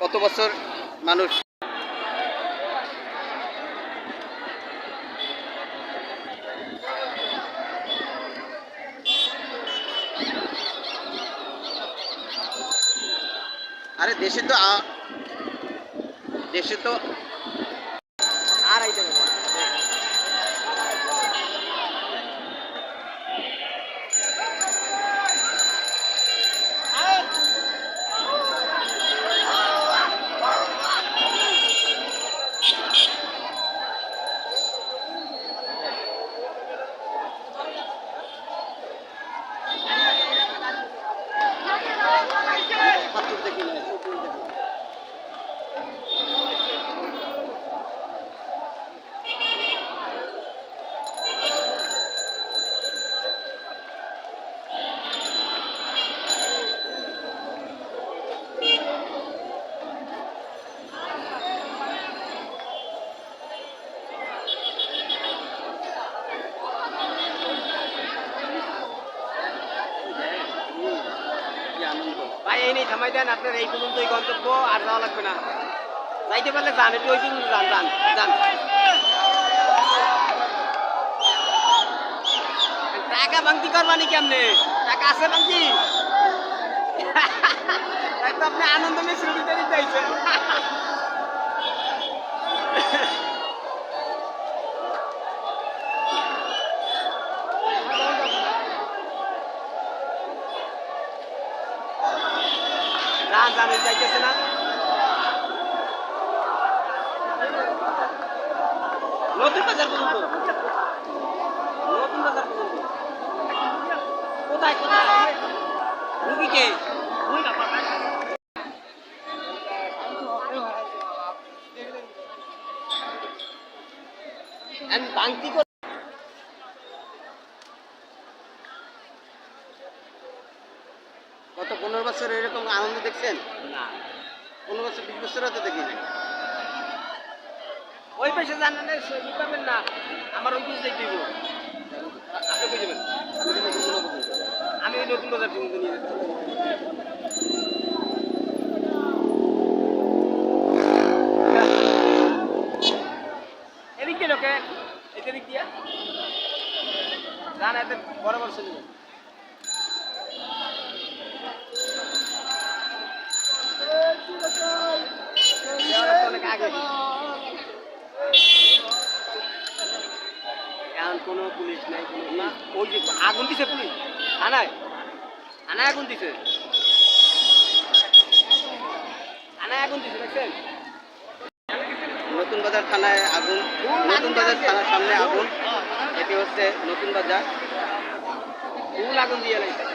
কত বছর মানুষ? আরে দেশে তো দেশে তো ভাই, এই নেই থামাই দেন, আপনার এই গন্তব্য আর যাওয়া লাগবে না। যাইতে পারলে যান, একটু ওই পর্যন্ত যান যান যান। টাকা করবানি কেমনে? টাকা আছে ভাঙতি তো আপনি আনন্দ নিয়ে যান ওই যাইতেছে না। নতুন বাজার পর্যন্ত। নতুন বাজার পর্যন্ত। কোথায় কোথায়? রুগীকে। আমি বাংতি গত পনেরো বছর এরকম আনন্দ দেখছেন? না। পনেরো বছর বিশ বছরও তো দেখি নাই। ওই পাশে জানেন পাবেন না। আমার ওই বুঝতেই দিব। আপনি বুঝবেন আমি ওই নতুন বাজার পর্যন্ত নিয়ে যাচ্ছি। এদিক লোকে এই দিক দিয়া। জান এতে বরাবর চলে এখন কোনো পুলিশ নাই। না ওই যে আগুন দিছে পুলিশ। থানায়। থানায় আগুন দিছে। থানায় আগুন দিছে দেখছেন? নতুন বাজার থানায় আগুন নতুন বাজার থানার সামনে আগুন। এটি হচ্ছে নতুন বাজার। ফুল আগুন দিয়ে লাগছে।